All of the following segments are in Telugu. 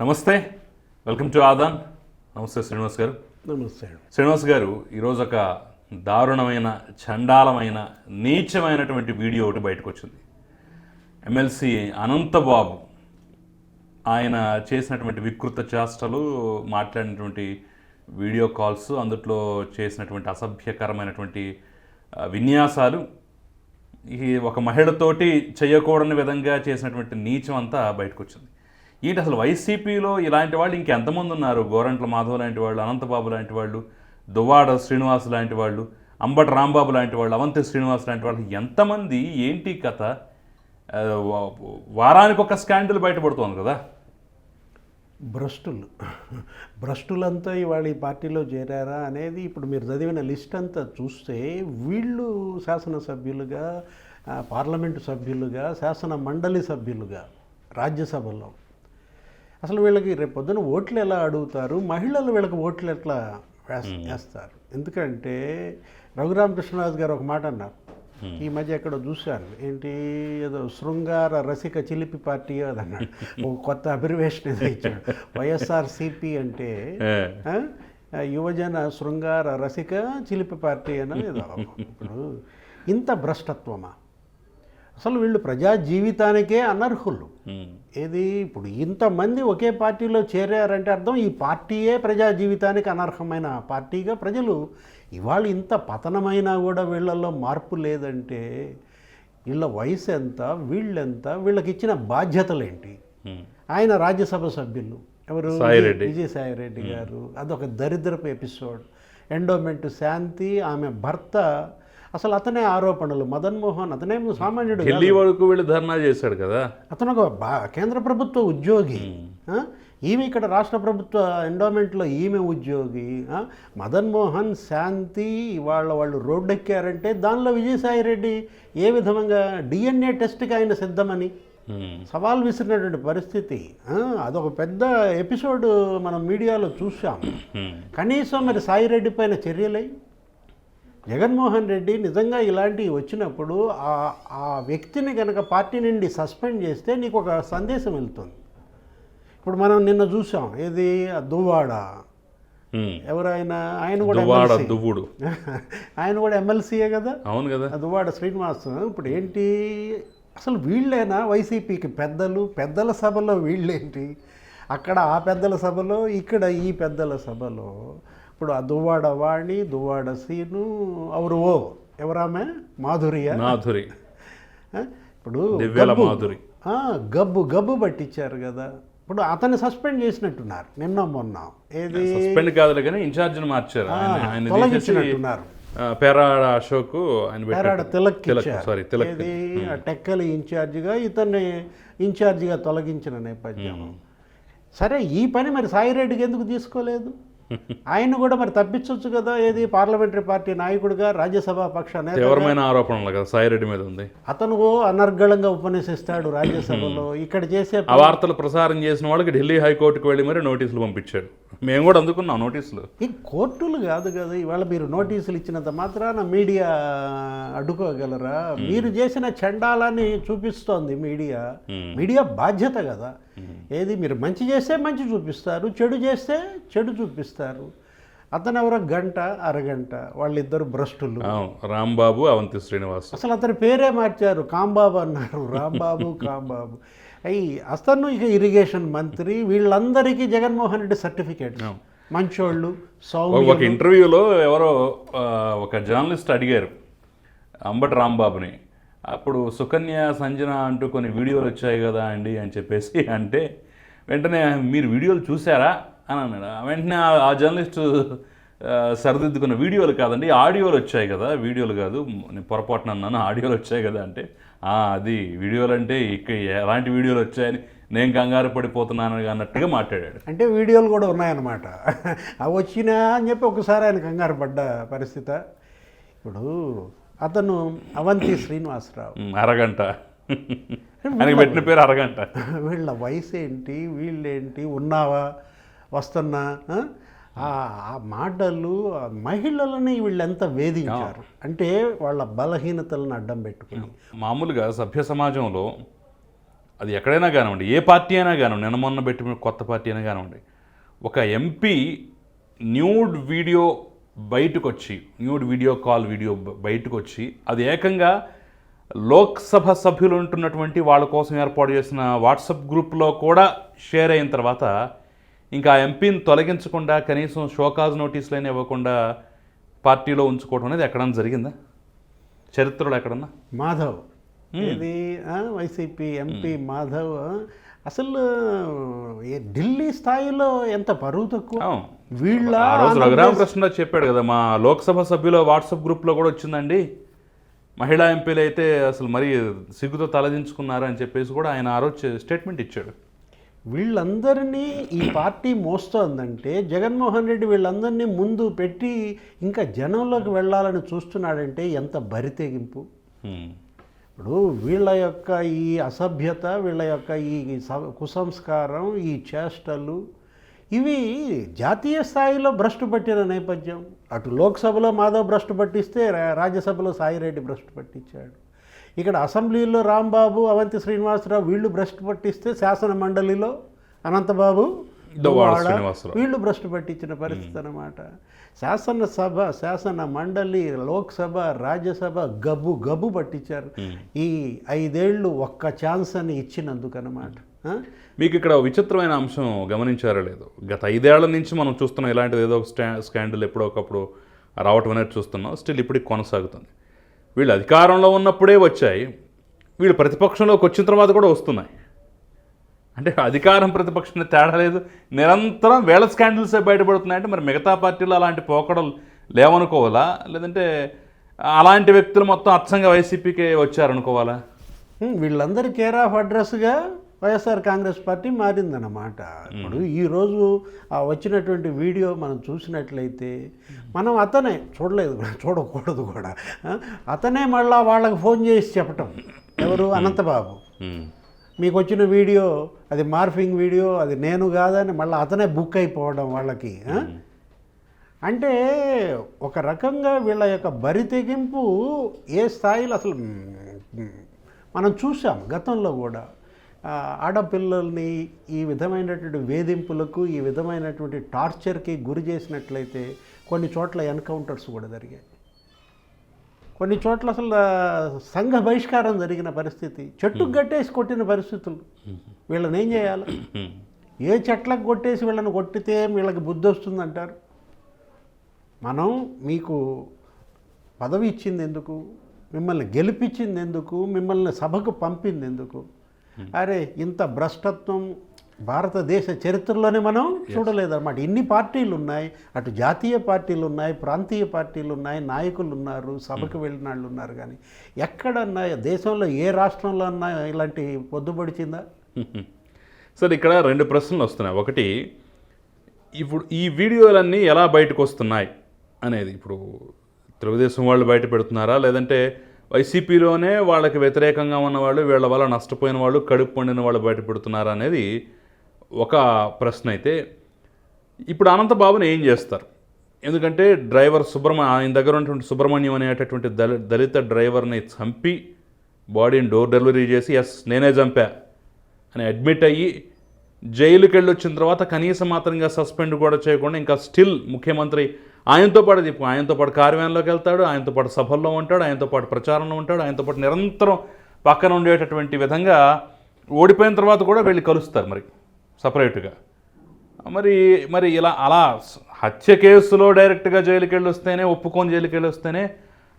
నమస్తే. వెల్కమ్ టు ఆదాన్. నమస్తే శ్రీనివాస్ గారు. నమస్తే శ్రీనివాస్ గారు ఈరోజు ఒక దారుణమైన చండాలమైన నీచమైనటువంటి వీడియో ఒకటి బయటకు వచ్చింది ఎమ్మెల్సీ అనంతబాబు ఆయన చేసినటువంటి వికృత చేష్టలు మాట్లాడినటువంటి వీడియో కాల్స్ అందుట్లో చేసినటువంటి అసభ్యకరమైనటువంటి విన్యాసాలు ఈ ఒక మహిళతోటి చేయకూడని విధంగా చేసినటువంటి నీచం అంతా బయటకు వచ్చింది ఏంటి అసలు వైసీపీలో ఇలాంటి వాళ్ళు ఇంకెంతమంది ఉన్నారు? గోరంట్ల మాధవ్ లాంటి వాళ్ళు అనంతబాబు లాంటి వాళ్ళు దువ్వాడ శ్రీనివాస్ లాంటి వాళ్ళు అంబటి రాంబాబు లాంటి వాళ్ళు అవంతి శ్రీనివాస్ లాంటి వాళ్ళు ఎంతమంది? ఏంటి కథ? వారానికి ఒక స్కాండల్ బయటపడుతోంది కదా? భ్రష్టులు. భ్రష్టులంతా ఇవాళ ఈ పార్టీలో చేరారా అనేది ఇప్పుడు మీరు చదివిన లిస్ట్ అంతా చూస్తే వీళ్ళు శాసనసభ్యులుగా పార్లమెంటు సభ్యులుగా శాసన మండలి సభ్యులుగా రాజ్యసభలో అసలు వీళ్ళకి రేపు పొద్దున ఓట్లు ఎలా అడుగుతారు? మహిళలు వీళ్ళకి ఓట్లు ఎట్లా వేస్- వేస్తారు? ఎందుకంటే రఘురామకృష్ణరాజు గారు ఒక మాట అన్నారు. ఈ మధ్య ఎక్కడో చూశాను ఏంటి? ఏదో శృంగార రసిక చిలిపి పార్టీ అది అన్నాడు. ఒక కొత్త అబ్రివేషన్ ఏదో ఇచ్చాడు. వైఎస్ఆర్ సిపి అంటే యువజన శృంగార రసిక చిలిపి పార్టీ అని ఏదో. ఇప్పుడు ఇంత భ్రష్టత్వమా? అసలు వీళ్ళు ప్రజా జీవితానికే అనర్హులు. ఏది? ఇప్పుడు ఇంతమంది ఒకే పార్టీలో చేరారంటే అర్థం ఈ పార్టీయే ప్రజా జీవితానికి అనర్హమైన పార్టీగా ప్రజలు ఇవాళ ఇంత పతనమైనా కూడా వీళ్ళల్లో మార్పు లేదంటే వీళ్ళ వయసు ఎంత వీళ్ళెంత వీళ్ళకి ఇచ్చిన బాధ్యతలేంటి? ఉమ్. ఆయన రాజ్యసభ సభ్యులు. ఎవరు? సాయిరెడ్డి. విజయసాయిరెడ్డి గారు. అదొక దరిద్రపు ఎపిసోడ్. ఎండోమెంట్ శాంతి ఆమె భర్త అసలు అతనే ఆరోపణలు మదన్ మోహన్ అతనేం సామాన్యుడు. ఢిల్లీ వరకు వెళ్ళి ధర్నా చేశాడు కదా అతను ఒక బా కేంద్ర ప్రభుత్వ ఉద్యోగి? ఈమె ఇక్కడ రాష్ట్ర ప్రభుత్వ ఎండోమెంట్లో ఈమె ఉద్యోగి? మదన్ మోహన్ శాంతి వాళ్ళ వాళ్ళు రోడ్డెక్కారంటే దానిలో విజయసాయి రెడ్డి ఏ విధంగా డిఎన్ఏ టెస్ట్కి ఆయన సిద్ధమని. సవాల్ విసిరినటువంటి పరిస్థితి అదొక పెద్ద ఎపిసోడ్ మనం మీడియాలో చూసాం. కనీసం మరి సాయి రెడ్డి పైన చర్యలై జగన్మోహన్ రెడ్డి నిజంగా ఇలాంటివి వచ్చినప్పుడు ఆ ఆ వ్యక్తిని కనుక పార్టీ నుండి సస్పెండ్ చేస్తే నీకు ఒక సందేశం వెళ్తుంది. ఇప్పుడు మనం నిన్న చూసాం ఏది? దువ్వాడ. ఎవరైనా ఆయన కూడా దువ్వాడ ఆయన కూడా ఎమ్మెల్సీయే కదా? అవును కదా. దువ్వాడ శ్రీనివాస్. ఇప్పుడు ఏంటి? అసలు వీళ్ళేనా వైసీపీకి పెద్దలు? పెద్దల సభలో వీళ్ళేంటి? అక్కడ ఆ పెద్దల సభలో ఇక్కడ ఈ పెద్దల సభలో ఇప్పుడు ఆ దువ్వాడ వాణి దువ్వాడ సీను అవరు ఓ? ఎవరామె? మాధుర్య మాధురి. ఆ? ఇప్పుడు దివ్యల. మాధురి. ఆ, గబ్బు గబ్బు పట్టించారు కదా. ఇప్పుడు అతన్ని సస్పెండ్ చేసినట్టున్నారు నిన్న మొన్న. ఏది? సస్పెండ్ కాదులే కానీ ఇన్ఛార్జిని మార్చారు. తొలగించినట్టున్నారు. పేరాడ అశోక్ ఆయన పేరాడ తిలక్. సారీ తిలక్. టెక్కలి ఇన్ఛార్జిగా ఇతన్ని ఇన్ఛార్జిగా తొలగించిన నేపథ్యం. సరే ఈ పని మరి సాయిరెడ్డికి ఎందుకు తీసుకోలేదు? ఆయన కూడా మరి తప్పించవచ్చు కదా? ఏది? పార్లమెంటరీ పార్టీ నాయకుడిగా రాజ్యసభ పక్ష తీవ్రమైన ఆరోపణలు కదా సాయిరెడ్డి మీద ఉంది. అతను అనర్గళంగా ఉపన్యసిస్తాడు రాజ్యసభలో. ఇక్కడ చేసే వార్తలు ప్రసారం చేసిన వాళ్ళకి ఢిల్లీ హైకోర్టుకు వెళ్ళి మరి నోటీసులు పంపించాడు. మేము కూడా అందుకున్నాం నోటీసులు. ఈ కోర్టులు కాదు కదా ఇవాళ మీరు నోటీసులు ఇచ్చినంత మాత్రాన మీడియా అడ్డుకోగలరా? మీరు చేసిన చండాలాన్ని చూపిస్తోంది మీడియా. మీడియా బాధ్యత కదా. ఏది మీరు మంచి చేస్తే మంచి చూపిస్తారు చెడు చేస్తే చెడు చూపిస్తారు. అతను ఎవరో గంట అరగంట వాళ్ళిద్దరు భ్రష్టులు. రాంబాబు అవంతి శ్రీనివాస్. అసలు అతని పేరే మార్చారు. కాంబాబు అన్నారు. రాంబాబు కాంబాబు. అయ్యి అతను ఇక ఇరిగేషన్ మంత్రి వీళ్ళందరికీ జగన్మోహన్ రెడ్డి సర్టిఫికేట్ మంచోళ్ళు సౌమ్య ఒక ఇంటర్వ్యూలో ఎవరో ఒక జర్నలిస్ట్ అడిగారు అంబటి రాంబాబుని. అప్పుడు సుకన్య సంజన అంటూ కొన్ని వీడియోలు వచ్చాయి కదా అండి అని చెప్పేసి అంటే వెంటనే మీరు వీడియోలు చూసారా? అని అన్నాడు. వెంటనే ఆ- జర్నలిస్టు సరిదిద్దుకున్న వీడియోలు కాదండి ఆడియోలు వచ్చాయి కదా వీడియోలు కాదు నేను పొరపాటున అన్నాను ఆడియోలు వచ్చాయి కదా అంటే "ఆ, అది వీడియోలు అంటే ఇక ఎలాంటి వీడియోలు వచ్చాయని నేను కంగారు పడిపోతున్నాను అన్నట్టుగా మాట్లాడాడు. అంటే వీడియోలు కూడా ఉన్నాయన్నమాట. అవి వచ్చినా అని చెప్పి ఒకసారి ఆయన కంగారు పడ్డ పరిస్థితి. ఇప్పుడు అతను అవంతి శ్రీనివాసరావు. అరగంట. ఆయనకి పెట్టిన పేరు అరగంట. వీళ్ళ వయసు ఏంటి వీళ్ళేంటి ఉన్నావా వస్తున్నా ఆ? మాటలు మహిళలని వీళ్ళెంత వేధించారు అంటే వాళ్ళ బలహీనతలను అడ్డం పెట్టుకుని మామూలుగా సభ్య సమాజంలో అది ఎక్కడైనా కానివ్వండి ఏ పార్టీ అయినా కానివ్వండి నిన్న మొన్న పెట్టి కొత్త పార్టీ అయినా కానివ్వండి ఒక ఎంపీ న్యూడ్ వీడియో బయటకు వచ్చి న్యూడ్ వీడియో కాల్ వీడియో బయటకు వచ్చి అది ఏకంగా లోక్సభ సభ్యులు ఉంటున్నటువంటి వాళ్ళ కోసం ఏర్పాటు చేసిన వాట్సాప్ గ్రూప్లో కూడా షేర్ అయిన తర్వాత ఇంకా ఎంపీని తొలగించకుండా కనీసం షోకాజ్ నోటీసులైనా ఇవ్వకుండా పార్టీలో ఉంచుకోవడం అనేది ఎక్కడన్నా జరిగిందా? చరిత్రలో ఎక్కడన్నా? మాధవ్. ఇది వైసీపీ ఎంపీ మాధవ్ అసలు ఢిల్లీ స్థాయిలో ఎంత పరువు తక్కువ. వీళ్ళ ఆ రోజు రఘురామకృష్ణ చెప్పాడు కదా మా లోక్సభ సభ్యుల వాట్సాప్ గ్రూప్లో కూడా వచ్చిందండి. మహిళా ఎంపీలు అయితే అసలు మరీ సిగ్గుతో తలదించుకున్నారు అని చెప్పేసి కూడా ఆయన ఆ రోజు స్టేట్మెంట్ ఇచ్చాడు. వీళ్ళందరినీ ఈ పార్టీ మోస్తోందంటే జగన్మోహన్ రెడ్డి వీళ్ళందరినీ ముందు పెట్టి ఇంకా జనంలోకి వెళ్ళాలని చూస్తున్నాడంటే ఎంత బరితెగింపు. ఇప్పుడు వీళ్ళ యొక్క ఈ అసభ్యత వీళ్ళ యొక్క ఈ స- కుసంస్కారం ఈ చేష్టలు ఇవి జాతీయ స్థాయిలో భ్రష్టు పట్టిన నేపథ్యం. అటు లోక్సభలో మాధవ్ భ్రష్టు పట్టిస్తే రాజ్యసభలో సాయిరెడ్డి భ్రష్టు పట్టించాడు. ఇక్కడ అసెంబ్లీలో రాంబాబు అవంతి శ్రీనివాసరావు వీళ్ళు భ్రష్టు పట్టిస్తే శాసన మండలిలో అనంతబాబు. వీళ్ళు భ్రష్టు పట్టించిన పరిస్థితి అన్నమాట. శాసనసభ శాసన మండలి లోక్సభ రాజ్యసభ గబ్బు గబ్బు పట్టించారు. ఈ ఐదేళ్ళు ఒక్క ఛాన్స్ అని ఇచ్చినందుకు అనమాట మీకు ఇక్కడ విచిత్రమైన అంశం గమనించారో లేదు. గత ఐదేళ్ళ నుంచి మనం చూస్తున్నాం ఇలాంటిది ఏదో ఒక స్టా స్కాండల్ ఎప్పుడో ఒకప్పుడు రావటం అనేది చూస్తున్నాం. స్టిల్ ఇప్పటికి కొనసాగుతుంది. వీళ్ళు అధికారంలో ఉన్నప్పుడే వచ్చాయి. వీళ్ళు ప్రతిపక్షంలోకి వచ్చిన తర్వాత కూడా వస్తున్నాయి. అంటే అధికారం ప్రతిపక్షం తేడా లేదు. నిరంతరం వేల స్కాండల్సే బయటపడుతున్నాయంటే మరి మిగతా పార్టీలు అలాంటి పోకడలు లేవనుకోవాలా? లేదంటే అలాంటి వ్యక్తులు మొత్తం అచ్చంగా వైసీపీకే వచ్చారనుకోవాలా? హ్మ్, వీళ్ళందరి కేర్ ఆఫ్ అడ్రస్గా వైఎస్ఆర్ కాంగ్రెస్ పార్టీ మారిందన్నమాట. ఇప్పుడు ఈరోజు ఆ వచ్చినటువంటి వీడియో మనం చూసినట్లయితే మనం అతనే చూడలేదు చూడకూడదు కూడా. అతనే మళ్ళా వాళ్ళకి ఫోన్ చేసి చెప్పటం. ఎవరు? అనంతబాబు. మీకు వచ్చిన వీడియో అది మార్ఫింగ్ వీడియో అది నేను కాదని మళ్ళీ అతనే బుక్ అయిపోవడం వాళ్ళకి? అంటే ఒక రకంగా వీళ్ళ యొక్క బరి తెగింపు ఏ స్థాయిలో అసలు మనం చూసాం గతంలో కూడా. ఆడపిల్లల్ని ఈ విధమైనటువంటి వేధింపులకు ఈ విధమైనటువంటి టార్చర్కి గురి చేసినట్లయితే కొన్ని చోట్ల ఎన్కౌంటర్స్ కూడా జరిగాయి. కొన్ని చోట్ల అసలు సంఘ బహిష్కారం జరిగిన పరిస్థితి చెట్టుకు కట్టేసి కొట్టిన పరిస్థితులు. వీళ్ళని ఏం చేయాలి. ఏ చెట్లకు కొట్టేసి వీళ్ళని కొట్టితే వీళ్ళకి బుద్ధి వస్తుందంటారు మనం మీకు పదవి ఇచ్చింది ఎందుకు? మిమ్మల్ని గెలిపించింది ఎందుకు? మిమ్మల్ని సభకు పంపింది ఎందుకు? అరే ఇంత భ్రష్టత్వం భారతదేశ చరిత్రలోనే మనం చూడలేదన్నమాట. ఇన్ని పార్టీలు ఉన్నాయి అటు జాతీయ పార్టీలు ఉన్నాయి ప్రాంతీయ పార్టీలు ఉన్నాయి నాయకులు ఉన్నారు సభకు వెళ్ళిన వాళ్ళు ఉన్నారు కానీ ఎక్కడన్నా దేశంలో ఏ రాష్ట్రంలో అన్నా ఇలాంటి పొద్దుపడిచిందా? సరే ఇక్కడ రెండు ప్రశ్నలు వస్తున్నాయి. ఒకటి ఇప్పుడు ఈ వీడియోలన్నీ ఎలా బయటకు వస్తున్నాయి అనేది ఇప్పుడు తెలుగుదేశం వాళ్ళు బయట పెడుతున్నారా? లేదంటే వైసీపీలోనే వాళ్ళకి వ్యతిరేకంగా ఉన్నవాళ్ళు వీళ్ళ వల్ల నష్టపోయిన వాళ్ళు కడుపు పండిన వాళ్ళు బయటపెడుతున్నారా అనేది ఒక ప్రశ్న అయితే. ఇప్పుడు అనంతబాబుని ఏం చేస్తారు? ఎందుకంటే డ్రైవర్ సుబ్రహ్మ ఆయన దగ్గర ఉన్నటువంటి సుబ్రహ్మణ్యం అనేటటువంటి దళి దళిత డ్రైవర్ని చంపి బాడీని డోర్ డెలివరీ చేసి ఎస్ నేనే చంపా అని అడ్మిట్ అయ్యి జైలుకి వెళ్ళి వచ్చిన తర్వాత కనీసం మాత్రంగా సస్పెండ్ కూడా చేయకుండా ఇంకా స్టిల్ ముఖ్యమంత్రి ఆయనతో పాటు దిప్పు ఆయనతో పాటు కార్యాలయంలోకి వెళ్తాడు ఆయనతో పాటు సభల్లో ఉంటాడు ఆయనతో పాటు ప్రచారంలో ఉంటాడు ఆయనతో పాటు నిరంతరం పక్కన ఉండేటటువంటి విధంగా ఓడిపోయిన తర్వాత కూడా వెళ్ళి కలుస్తారు మరి సపరేట్గా. మరి మరి ఇలా అలా హత్య కేసులో డైరెక్ట్గా జైలుకి వెళ్ళి వస్తేనే ఒప్పుకొని జైలుకి వెళ్ళి వస్తేనే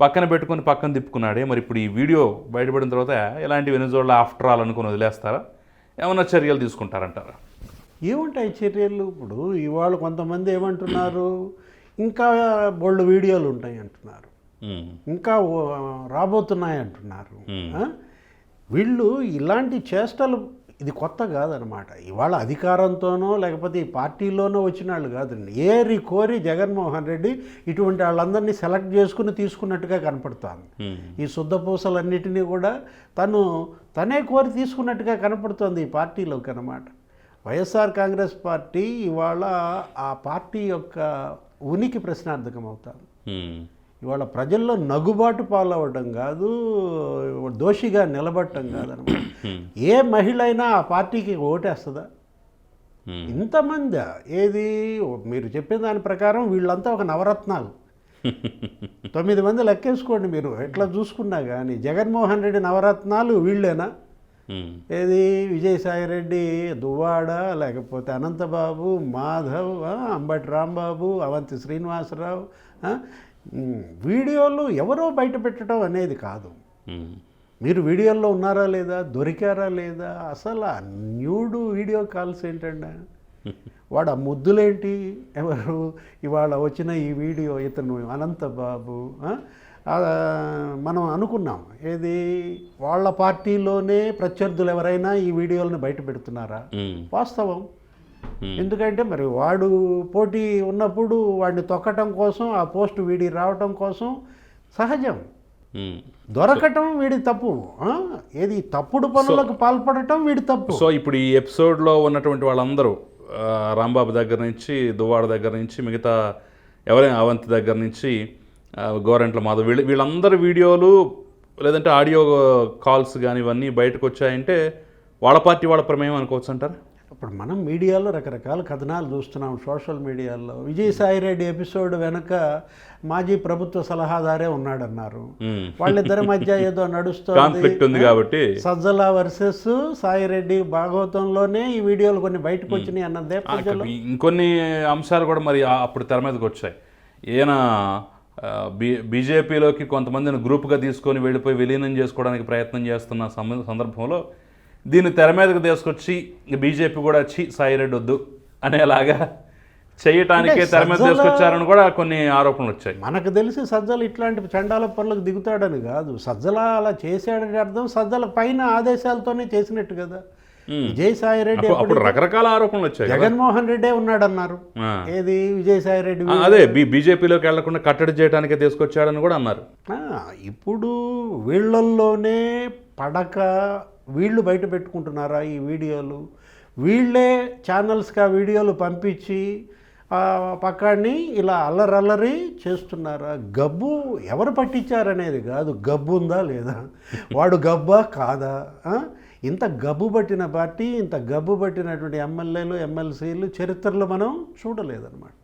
పక్కన పెట్టుకొని పక్కన తిప్పుకున్నాడే. మరి ఇప్పుడు ఈ వీడియో బయటపడిన తర్వాత ఇలాంటి వెనుజోళ్ళ ఆఫ్టర్ ఆల్ అనుకుని వదిలేస్తారా? ఏమైనా చర్యలు తీసుకుంటారంటారా? ఏముంటాయి చర్యలు? ఇప్పుడు ఇవాళ కొంతమంది ఏమంటున్నారు? ఇంకా బోల్డ్ వీడియోలు ఉంటాయి అంటున్నారు. ఇంకా రాబోతున్నాయి అంటున్నారు? వీళ్ళు ఇలాంటి చేష్టలు ఇది కొత్త కాదనమాట. ఇవాళ అధికారంతోనో లేకపోతే ఈ పార్టీలోనో వచ్చిన వాళ్ళు కాదండి ఏరి కోరి జగన్మోహన్ రెడ్డి ఇటువంటి వాళ్ళందరినీ సెలెక్ట్ చేసుకుని తీసుకున్నట్టుగా కనపడుతోంది. ఈ శుద్ధపూసలన్నిటినీ కూడా తను తనే కోరి తీసుకున్నట్టుగా కనపడుతోంది ఈ పార్టీలోకి అనమాట వైఎస్ఆర్ కాంగ్రెస్ పార్టీ ఇవాళ ఆ పార్టీ యొక్క ఉనికి ప్రశ్నార్థకం అవుతాను ఉమ్, ఇవాళ ప్రజల్లో నగుబాటు పాలవడం కాదు దోషిగా నిలబడటం కాదనమాట. ఏ మహిళ అయినా ఆ పార్టీకి ఓటేస్తుందా. ఇంతమంది ఏది? మీరు చెప్పిన దాని ప్రకారం వీళ్ళంతా ఒక నవరత్నాలు. తొమ్మిది మంది లెక్కేసుకోండి మీరు. ఎట్లా చూసుకున్నా కానీ జగన్మోహన్ రెడ్డి నవరత్నాలు వీళ్ళేనా. ఏది? విజయసాయిరెడ్డి దువ్వాడ లేకపోతే అనంతబాబు మాధవ్ అంబటి రాంబాబు అవంతి శ్రీనివాసరావు వీడియోలు ఎవరో బయట పెట్టడం అనేది కాదు. మీరు వీడియోల్లో ఉన్నారా లేదా? దొరికారా లేదా? అసలు న్యూడు వీడియో కాల్స్ ఏంటండి? వాడు ఆ ముద్దులేంటి ఎవరు ఇవాళ వచ్చిన ఈ వీడియో ఇతను అనంతబాబు ఆ? ఆ, మనం అనుకున్నాం ఏది వాళ్ళ పార్టీలోనే ప్రత్యర్థులు ఎవరైనా ఈ వీడియోలను బయట పెడుతున్నారా. వాస్తవం. ఎందుకంటే మరి వాడు పోటీ ఉన్నప్పుడు వాడిని తొక్కటం కోసం ఆ పోస్ట్ వీడి రావటం కోసం సహజం. దొరకటం వీడి తప్పు? ఏది తప్పుడు పనులకు పాల్పడటం వీడి తప్పు సో ఇప్పుడు ఈ ఎపిసోడ్లో ఉన్నటువంటి వాళ్ళందరూ రాంబాబు దగ్గర నుంచి దువ్వాడ దగ్గర నుంచి మిగతా ఎవరైనా అవంతి దగ్గర నుంచి గోరెంట్ల గోరంట్ల మాధవ్ వీళ్ళ వీళ్ళందరి వీడియోలు లేదంటే ఆడియో కాల్స్ కానీ ఇవన్నీ బయటకు వచ్చాయంటే వాళ్ళ పార్టీ వాళ్ళ ప్రమేయం అనుకోవచ్చు అంటారా ఇప్పుడు మనం మీడియాలో రకరకాల కథనాలు చూస్తున్నాం. సోషల్ మీడియాలో విజయసాయి రెడ్డి ఎపిసోడ్ వెనక మాజీ ప్రభుత్వ సలహాదారే ఉన్నాడన్నారు. వాళ్ళిద్దరి మధ్య ఏదో నడుస్తుంది. కాబట్టి. సజ్జల వర్సెస్ సాయిరెడ్డి భాగవతంలోనే ఈ వీడియోలు కొన్ని బయటకు వచ్చినాయి అన్న ఆ, నేపథ్యంలో ఇంకొన్ని అంశాలు కూడా మరి అప్పుడు తెర మీదకి వచ్చాయి. ఈయన బీ బీజేపీలోకి కొంతమందిని గ్రూప్గా తీసుకొని వెళ్ళిపోయి విలీనం చేసుకోవడానికి ప్రయత్నం చేస్తున్న సందర్భంలో దీన్ని తెర మీదకి తీసుకొచ్చి బీజేపీ కూడా చి సాయిరెడ్డి వద్దు అనేలాగా చేయటానికే తెర మీద తీసుకొచ్చారని కూడా కొన్ని ఆరోపణలు వచ్చాయి మనకు తెలిసి సజ్జలు ఇట్లాంటి చండాల పనులకు దిగుతాడని కాదు సజ్జల అలా చేశాడని అర్థం సజ్జల పైన ఆదేశాలతోనే చేసినట్టు కదా. విజయసాయి రెడ్డి అప్పుడు- రకరకాల ఆరోపణలు వచ్చాయి. జగన్మోహన్ రెడ్డే ఉన్నాడన్నారు. ఏది విజయసాయి రెడ్డి అదే బీజేపీలోకి వెళ్ళకుండా కట్టడి చేయడానికే తీసుకొచ్చాడని కూడా అన్నారు ఇప్పుడు వీళ్ళల్లోనే పడక వీళ్ళు బయట పెట్టుకుంటున్నారా ఈ వీడియోలు? వీళ్ళే ఛానల్స్కి ఆ వీడియోలు పంపించి ఆ ఇలా అల్లరల్లరి చేస్తున్నారా? గబ్బు ఎవరు పట్టించారనేది కాదు. గబ్బు ఉందా లేదా? వాడు గబ్బా కాదా? ఇంత గబ్బు పట్టిన పార్టీ ఇంత గబ్బు పట్టినటువంటి ఎమ్మెల్యేలు ఎమ్మెల్సీలు చరిత్రలో మనం చూడలేదన్నమాట.